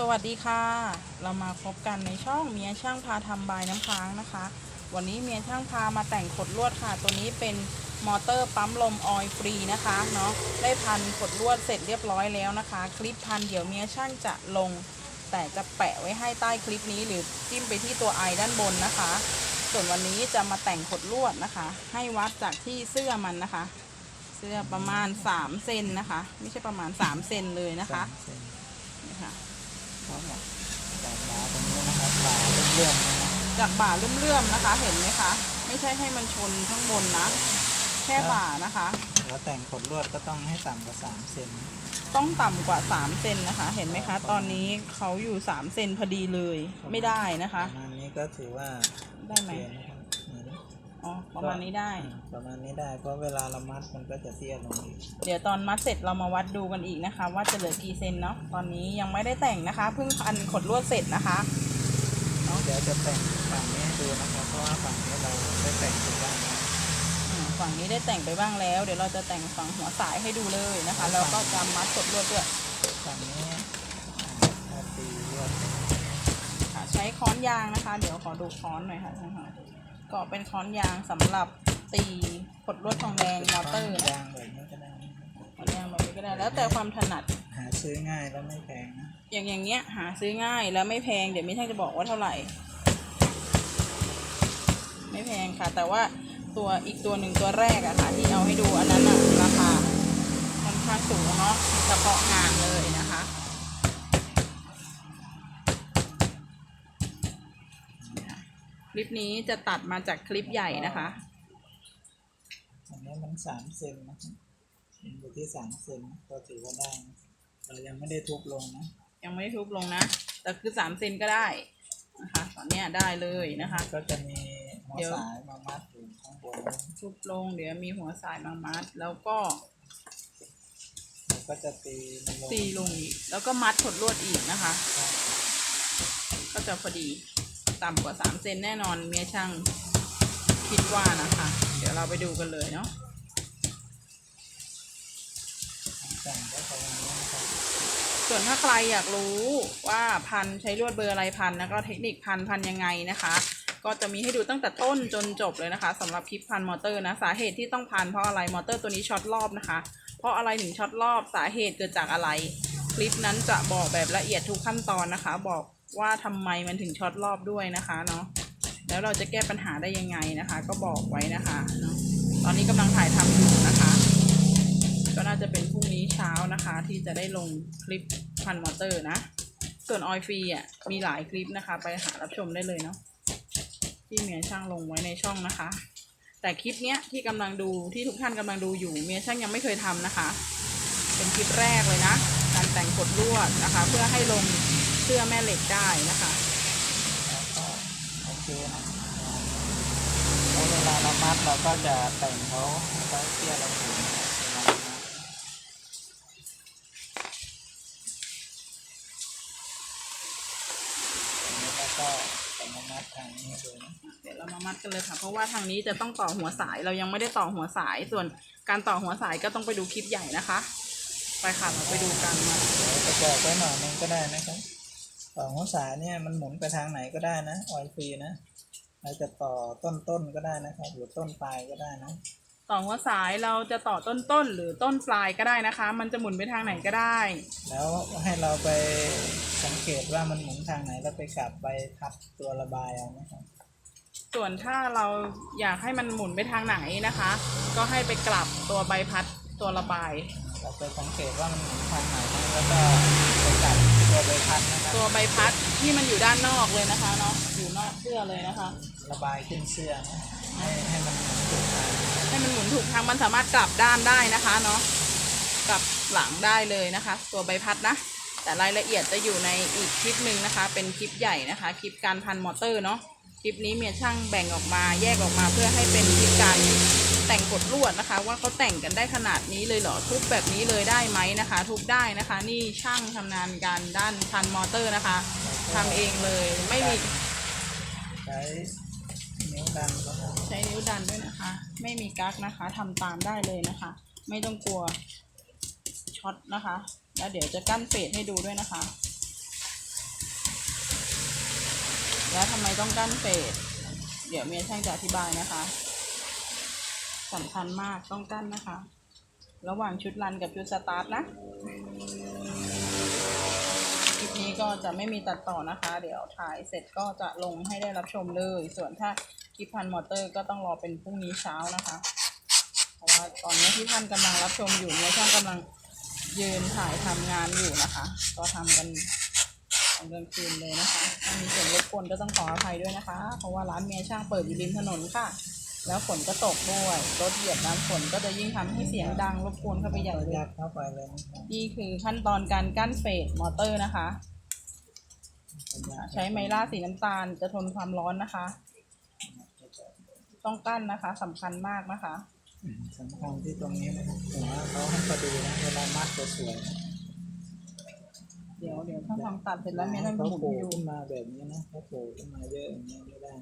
สวัสดีค่ะ เรามาพบกันในช่องเมียช่างพาทำบายน้ำค้างนะคะ วันนี้เมียช่างพามาแต่งขดลวดค่ะ ตัวนี้เป็นมอเตอร์ปั๊มลมออยล์ฟรีนะคะเนาะได้พันขดลวดเสร็จเรียบร้อยแล้วนะคะ คลิปพันเดี๋ยวเมียช่างจะลง แต่จะแปะไว้ให้ใต้คลิปนี้หรือจิ้มไปที่ตัวไอด้านบนนะคะ ส่วนวันนี้จะมาแต่งขดลวดนะคะ ให้วัดจากที่เสื้อมันนะคะ เสื้อประมาณ3เซนนะคะ ไม่ใช่ประมาณ3เซนเลยนะคะสามเซนนี่ค่ะ ครับผมจากบาตรงนี้นะครับบาเลื่อนๆนะครับจากบ่าเลื่อมๆนะคะ เห็นไหมคะ ไม่ใช่ให้มันชนข้างบนนะ แค่บ่านะคะ แล้วแต่งขดลวดก็ต้องให้ต่ำกว่าสามเซนต้องต่ำกว่า3เซนนะคะ เห็นไหมคะ ตอนนี้เขาอยู่3เซนพอดีเลย ไม่ได้นะคะ ประมาณนี้ก็ถือว่าได้ไหมโอเคนะครับเหมื อนอ๋อประมาณนี้ได้อ่าประมาณนี้ได้ เพราะเวลาเรามัดมันก็จะเตี้ยลงอีกเดี๋ยวตอนมัดเสร็จเรามาวัดดูกันอีกนะคะ ว่าจะเหลือกี่เซนเนาะตอนนี้ยังไม่ได้แต่งนะคะเพิ่งพันขดลวดเสร็จนะคะเดี๋ยวจะแต่งฝั่งนี้ให้ดูนะครับเพราะว่าฝั่งนี้เราได้แต่งถูกบ้างแล้วอืมฝั่งนี้ได้แต่งไปบ้างแล้ว เดี๋ยวเราจะแต่งฝั่งหัวสายให้ดูเลยนะคะแล้วก็จะมัดขดลวดด้วยฝั่งนี้อ่าถ้าตีลวด ค่ะใช้ค้อนยางนะคะ เดี๋ยวขอดูค้อนหน่อยค่ะท่านค่ะ ก็เป็นค้อนยางสำหรับตีขดลวดทองแดงมอเตอร์นะยางแบบนี้ก็ได้นะค้อนยางแบบนี้ก็ได้ แล้วแต่ความถนัด หาซื้อง่ายแล้วไม่แพงนะ อย่างอย่างเงี้ยหาซื้อง่ายแล้วไม่แพง เดี๋ยวไม่ใช่จะบอกว่าเท่าไหร่ ไม่แพงค่ะ แต่ว่าตัวอีกตัวหนึ่งตัวแรกอะค่ะที่เอาให้ดูอันนั้นอะราคาค่อนข้างสูงเนาะเฉพาะงานเลย คะคลิปนี้จะตัดมาจากคลิปใหญ่นะคะอันนี้มันสามเซนนะครับมันอยู่ที่สามเซนก็ถือว่าได้นะเรายังไม่ได้ทุบลงนะยังไม่ได้ทุบลงนะ แต่คือสามเซนก็ได้นะคะ ตอนเนี้ยได้เลยนะคะ ก็จะมีหัวเดี๋ยว สายมามัดอยู่ข้างบนทุบลงเดี๋ยวมีหัวสายมามัด แล้วก็แล้วก็จะตีมันลงตีลงอีกแล้วก็มัดขดลวดอีกนะคะ ก็จะพอดี ต่ำกว่าสามเซนแน่นอนเมียช่างคิดว่านะคะ เดี๋ยวเราไปดูกันเลยเนาะส่วนถ้าใครอยากรู้ว่าพันใช้ลวดเบอร์อะไรพันแล้วก็เทคนิคพันพันยังไงนะคะ ก็จะมีให้ดูตั้งแต่ต้นจนจบเลยนะคะสำหรับคลิปพันมอเตอร์นะสาเหตุที่ต้องพันเพราะอะไรมอเตอร์ตัวนี้ช็อตรอบนะคะ เพราะอะไรถึงช็อตรอบสาเหตุเกิดจากอะไร คลิปนั้นจะบอกแบบละเอียดทุกขั้นตอนนะคะ บอก ว่าทำไมมันถึงช็อตรอบด้วยนะคะเนาะแล้วเราจะแก้ปัญหาได้ยังไงนะคะ ก็บอกไว้นะคะเนาะตอนนี้กำลังถ่ายทำอยู่นะคะ ก็น่าจะเป็นพรุ่งนี้เช้านะคะ ที่จะได้ลงคลิปพันมอเตอร์นะส่วนออยฟรีอะมีหลายคลิปนะคะ ไปหารับชมได้เลยเนาะที่เมียช่างลงไว้ในช่องนะคะ แต่คลิปเนี้ยที่กำลังดูที่ทุกท่านกำลังดูอยู่เมียช่างยังไม่เคยทำนะคะ เป็นคลิปแรกเลยนะ การแต่งกดลวดนะคะ เพื่อให้ลง เสื้อแม่เหล็กได้นะคะโอเคนะเวลาเรามัดเราก็จะแต่งเขาให้เขาเตี้ยลงถึงเรามัดอันนี้เราก็แต่งมามัดทางนี้ให้ดูเดี๋ยวเรามามัดกันเลยค่ะ เพราะว่าทางนี้จะต้องต่อหัวสายเรายังไม่ได้ต่อหัวสายส่วนการต่อหัวสายก็ต้องไปดูคลิปใหญ่นะคะ ไปค่ะเราไปดูกันมาเดี๋ยวจะบอกไว้หน่อยนึงก็ได้นะครับ ต่อหัวสายเนี่ยมันหมุนไปทางไหนก็ได้นะออยฟรีนะเราจะต่อต้นต้นๆก็ได้นะครับ หรือต้นปลายก็ได้นะต่อหัวสายเราจะต่อต้นต้นๆหรือต้นปลายก็ได้นะคะ มันจะหมุนไปทางไหนก็ได้ แล้วให้เราไปสังเกตว่ามันหมุนทางไหนแล้วไปกลับไปทับตัวระบายเอานะครับส่วนถ้าเราอยากให้มันหมุนไปทางไหนนะคะ ก็ให้ไปกลับตัวใบพัดตัวระบาย เราไปสังเกตว่ามันหมุนทางไหนแล้วก็ไปกลับตัวใบ พัดนะครับตัวใบพัดที่มันอยู่ด้านนอกเลยนะคะเนาะอยู่นอกเสื้อเลยนะคะ ระบายขึ้นเสื้อนะให้ให้มันหมุนถูกทางให้มันหมุนถูกทางมันสามารถกลับด้านได้นะคะเนาะกลับหลังได้เลยนะคะ ตัวใบพัดนะ แต่รายละเอียดจะอยู่ในอีกคลิปหนึ่งนะคะ เป็นคลิปใหญ่นะคะ คลิปการพันมอเตอร์เนาะคลิปนี้เมียช่างแบ่งออกมาแยกออกมาเพื่อให้เป็นคลิปการ แต่งกดลวดนะคะ ว่าเขาแต่งกันได้ขนาดนี้เลยเหรอทุบแบบนี้เลยได้ไหมนะคะ ทุบได้นะคะ นี่ช่างชำนาญการด้านพันมอเตอร์นะคะทำเองเลยไม่มีใช้นิ้วดันก็ได้ใช้นิ้วดันด้วยนะคะ ไม่มีกั๊กนะคะทำตามได้เลยนะคะ ไม่ต้องกลัวช็อตนะคะ แล้วเดี๋ยวจะกั้นเฟดให้ดูด้วยนะคะ แล้วทำไมต้องกั้นเฟสเดี๋ยวเมียช่างจะอธิบายนะคะ สำคัญมากต้องกั้นนะคะ ระหว่างชุดรันกับชุดสตาร์ทนะ คลิปนี้ก็จะไม่มีตัดต่อนะคะ เดี๋ยวถ่ายเสร็จก็จะลงให้ได้รับชมเลย ส่วนถ้าคลิปพันมอเตอร์ก็ต้องรอเป็นพรุ่งนี้เช้านะคะ เพราะว่าตอนนี้ที่ท่านกำลังรับชมอยู่เนี่ยช่างกำลังยืนถ่ายทำงานอยู่นะคะ ก็ทำกันตอนกลางคืนเลยนะคะ มีเสียงรบกวนก็ต้องขออภัยด้วยนะคะ เพราะว่าร้านเมียช่างเปิดอยู่ริมถนนค่ะ แล้วฝนก็ตกด้วยรถเหยียบน้ำฝนก็จะยิ่งทำให้เสียงดังรบกวนเข้าไปใหญ่เราเลยยัดเข้าไปเลยนะครับนี่คือขั้นตอนการกั้นเฟสมอเตอร์นะคะ ใช้ไมล่าสีน้ำตาลจะทนความร้อนนะคะ ต้องกั้นนะคะสำคัญมากนะคะสำคัญที่ตรงนี้นะครับหัวเขาให้พอดีนะเวลามัดจะสวยเดี๋ยวเดี๋ยวถ้าทำตัดเสร็จแล้วเมย์ให้ให้เขาหมุนโผล่ให้ดูขึ้นมาแบบนี้นะเขาโผล่ขึ้นมาเยอะอย่างนี้ไม่ได้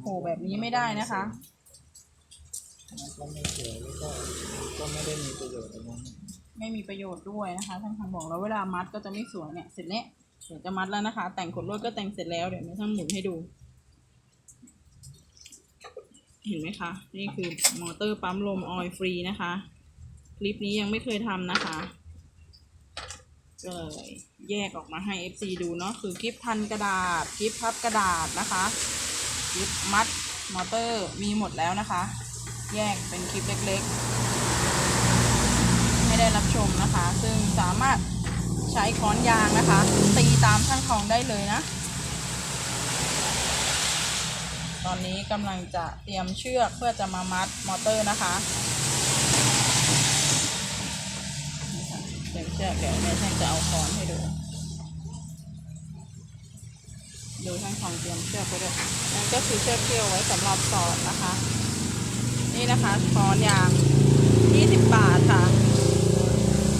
โผล่แบบนี้ไม่ได้นะคะ มันก็ไม่เสวยแล้วก็ก็ไม่ได้มีประโยชน์อะไรนะไม่มีประโยชน์ด้วยนะคะท่านทางบอกแล้วเวลามัดก็จะไม่สวยเนี่ยเสร็จเนี้ยเดี๋ยวจะมัดแล้วนะคะ แต่งขดลวดก็แต่งเสร็จแล้วเดี๋ยวเมย์ทำหมุนให้ดู เห็นไหมคะ นี่คือมอเตอร์ปั๊มลมออยฟรีนะคะ คลิปนี้ยังไม่เคยทำนะคะก็เลยแยกออกมาให้ FC ดูเนาะคือคลิปพันกระดาษคลิปพับกระดาษนะคะคลิปมัดมอเตอร์มีหมดแล้วนะคะ แยกเป็นคลิปเล็กๆ ให้ได้รับชมนะคะ ซึ่งสามารถใช้ค้อนยางนะคะ ตีตามช่างทองได้เลยนะ ตอนนี้กำลังจะเตรียมเชือกเพื่อจะมามัดมอเตอร์นะคะเตรียมเชือกเดี๋ยวแม่ช่างจะเอาค้อนให้ดูดูช่างทองเตรียมเชือกไปด้วยนั่นก็คือเชือกเที่ยวไว้สำหรับสอนนะคะ นี่นะคะค้อนยาง20 บาทค่ะ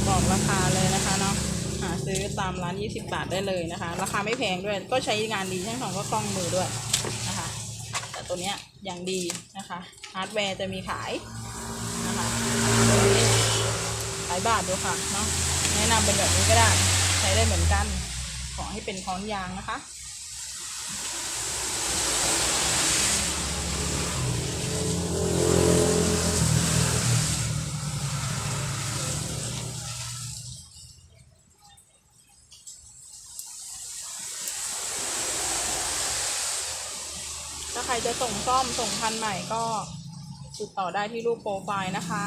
บอกราคาเลยนะคะเนาะหาซื้อตามร้าน 20 บาทได้เลยนะคะ ราคาไม่แพงด้วย ก็ใช้งานดีช่างทองก็คล่องมือด้วยนะคะ แต่ตัวเนี้ยอย่างดีนะคะฮาร์ดแวร์จะมีขายนะคะหลายบาทดูค่ะเนาะแนะนำเป็นแบบนี้ก็ได้ ใช้ได้เหมือนกัน ขอให้เป็นค้อนยางนะคะ ถ้าใครจะ ส่งซ่อมส่งพันใหม่ก็ติดต่อได้ที่รูปโปรไฟล์นะคะ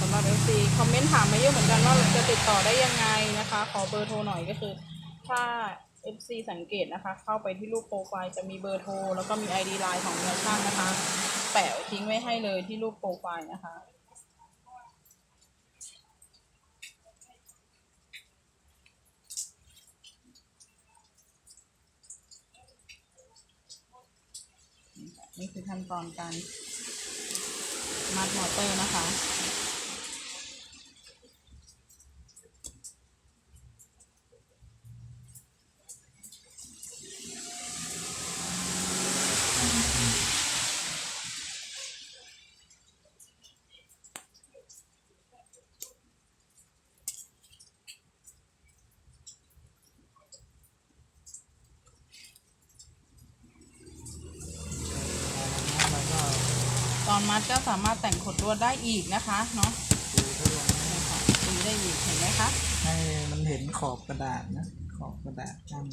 สำหรับเอฟซีคอมเมนต์ถามมาเยอะเหมือนกันว่าจะติดต่อได้ยังไงนะคะ ขอเบอร์โทรหน่อยก็คือ ถ้า FC สังเกตนะคะ เข้าไปที่รูปโปรไฟล์จะมีเบอร์โทร แล้วก็มี ID ไลน์ของเนื้อช่างนะคะ แปะทิ้งไว้ให้เลยที่รูปโปรไฟล์นะคะ นี่คือขั้นตอนการมัดมอเตอร์นะคะ แล้วก็ ตอน มัดก็สามารถแต่งขดลวดได้อีกนะคะเนาะตีเข้าลงนะนะคะตีได้อีกเห็นไหมคะให้มันเห็นขอบกระดาษนะ ขอบกระดาษตั้ง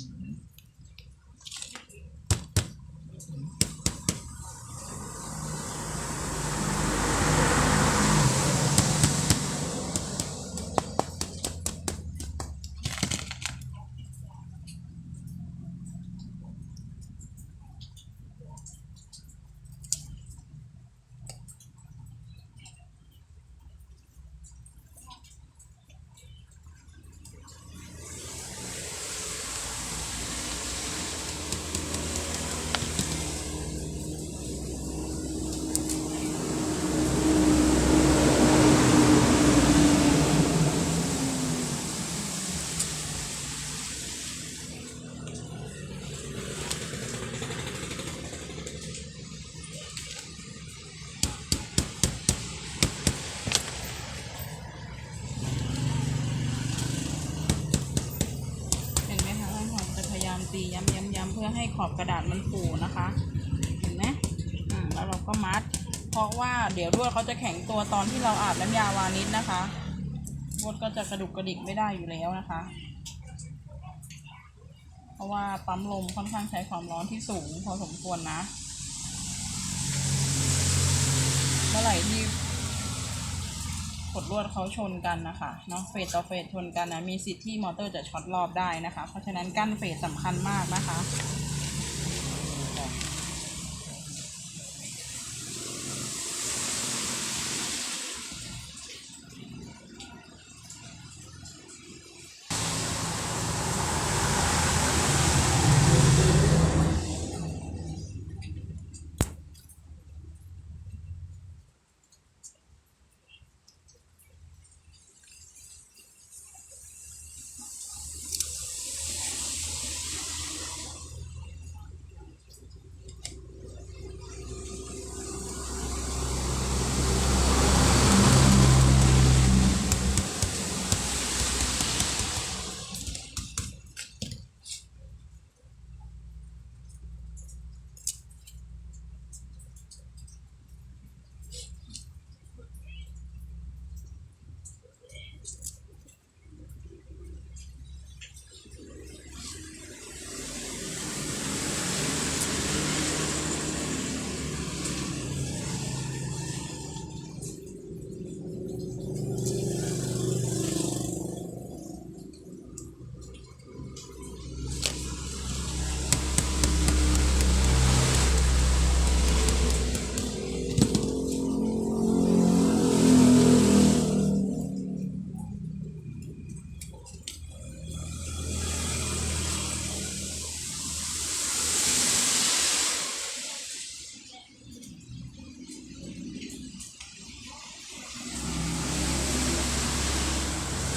ขอบกระดาษมันฟูนะคะเห็นไหมอืมแล้วเราก็มัด เพราะว่าเดี๋ยวลวดเขาจะแข็งตัวตอนที่เราอาบน้ำยาวานิชนะคะลวดก็จะกระดุกกระดิกไม่ได้อยู่แล้วนะคะ เพราะว่าปั๊มลมค่อนข้างใช้ความร้อนที่สูงพอสมควรนะ เมื่อไหร่ที่กดลวดเขาชนกันนะคะเนาะเฟสต่อเฟสชนกันนะมีสิทธิ์ที่มอเตอร์จะช็อตรอบได้นะคะ เพราะฉะนั้นกั้นเฟสสำคัญมากนะคะ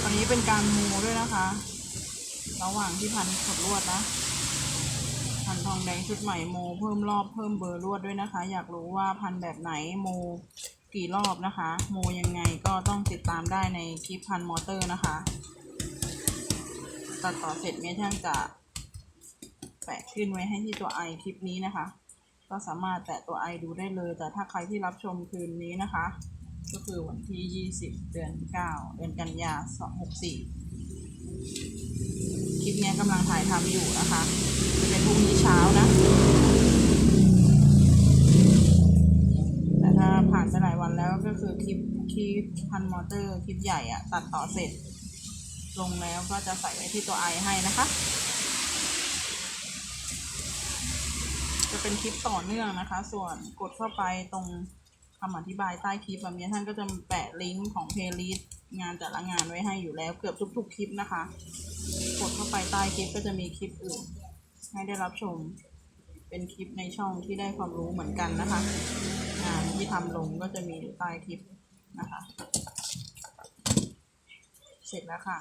อันนี้เป็นการมูด้วยนะคะ ระหว่างที่พันขดลวดนะพันทองแดงชุดใหม่โมเพิ่มรอบเพิ่มเบอร์ลวดด้วยนะคะ อยากรู้ว่าพันแบบไหนโมกี่รอบนะคะ โมยังไงก็ต้องติดตามได้ในคลิปพันมอเตอร์นะคะ ตัดต่อเสร็จเมช่างจะแปะขึ้นไว้ให้ที่ตัวไอคลิปนี้นะคะ ก็สามารถแตะตัวไอดูได้เลย แต่ถ้าใครที่รับชมคืนนี้นะคะ ก็คือวันที่ 20 เดือน 9 เดือนกันยา264 คลิปนี้กำลังถ่ายทำอยู่นะคะจะเป็นพรุ่งนี้เช้านะ แต่ถ้าผ่านไปหลายวันแล้วก็คือคลิปคลิปพันมอเตอร์คลิปใหญ่อะตัดต่อเสร็จ ลงแล้วก็จะใส่ไว้ที่ตัวไอให้นะคะ จะเป็นคลิปต่อเนื่องนะคะ ส่วนกดเข้าไปตรง คำอธิบายใต้คลิปแบบนี้ท่านก็จะแปะลิงก์ของเพลย์ลิสต์งานแต่ละงานไว้ให้อยู่แล้วเกือบทุกๆคลิปนะคะ กดเข้าไปใต้คลิปก็จะมีคลิปอื่น ให้ได้รับชม เป็นคลิปในช่องที่ได้ความรู้เหมือนกันนะคะงานที่ทำลงก็จะมีอยู่ใต้คลิปนะคะ เสร็จแล้วค่ะ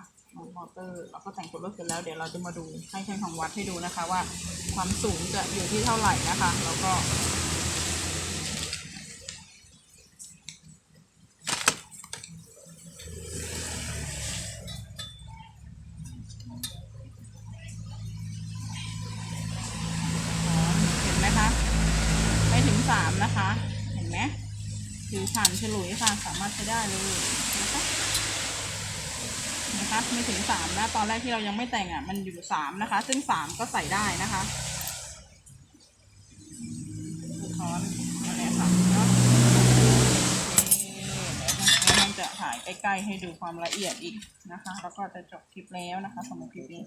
มอเตอร์เราก็แต่งกดรถเสร็จแล้วเดี๋ยวเราจะมาดูให้ช่างของวัดให้ดูนะคะว่าความสูงจะอยู่ที่เท่าไหร่นะคะ แล้วก็ารถใช้ได้เลยนะคะนะคะไม่ถึงสามนะ ตอนแรกที่เรายังไม่แต่งอะ มันอยู่สามนะคะ ซึ่งสามก็ใส่ได้นะคะสะท้อนมาแล้วค่ะเนาะมันจะถ่ายใกล้ๆให้ดูความละเอียดอีกนะคะ แล้วก็จะจบคลิปแล้วนะคะสำหรับคลิปนี้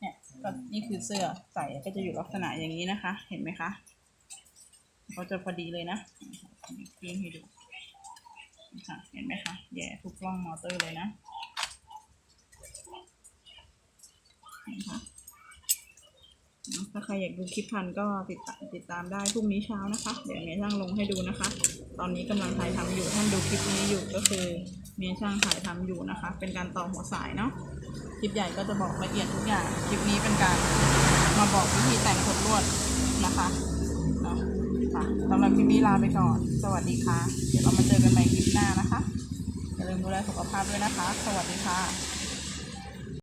เนี่ยก็นี่คือเสื้อใส่ก็จะอยู่ลักษณะอย่างนี้นะคะ เห็นไหมคะ ก็จะพอดีเลยนะเพียงให้ดู ค่ะเห็นไหมคะแย่ทุกร่องมอเตอร์เลยนะเห็นคะถ้าใครอยากดูคลิปพันก็ติดติดตามได้พรุ่งนี้เช้านะคะ เดี๋ยวเมย์ช่างลงให้ดูนะคะ ตอนนี้กำลังถ่ายทำอยู่ท่านดูคลิปนี้อยู่ก็คือเมย์ช่างถ่ายทำอยู่นะคะ เป็นการต่อหัวสายเนาะคลิปใหญ่ก็จะบอกละเอียดทุกอย่าง คลิปนี้เป็นการมาบอกวิธีแต่งขดลวดนะคะ ค่ะสำหรับคลิปนี้ลาไปก่อน สวัสดีค่ะ เดี๋ยวเรามาเจอกันใหม่คลิปหน้านะคะ อย่าลืมดูแลสุขภาพด้วยนะคะ สวัสดีค่ะ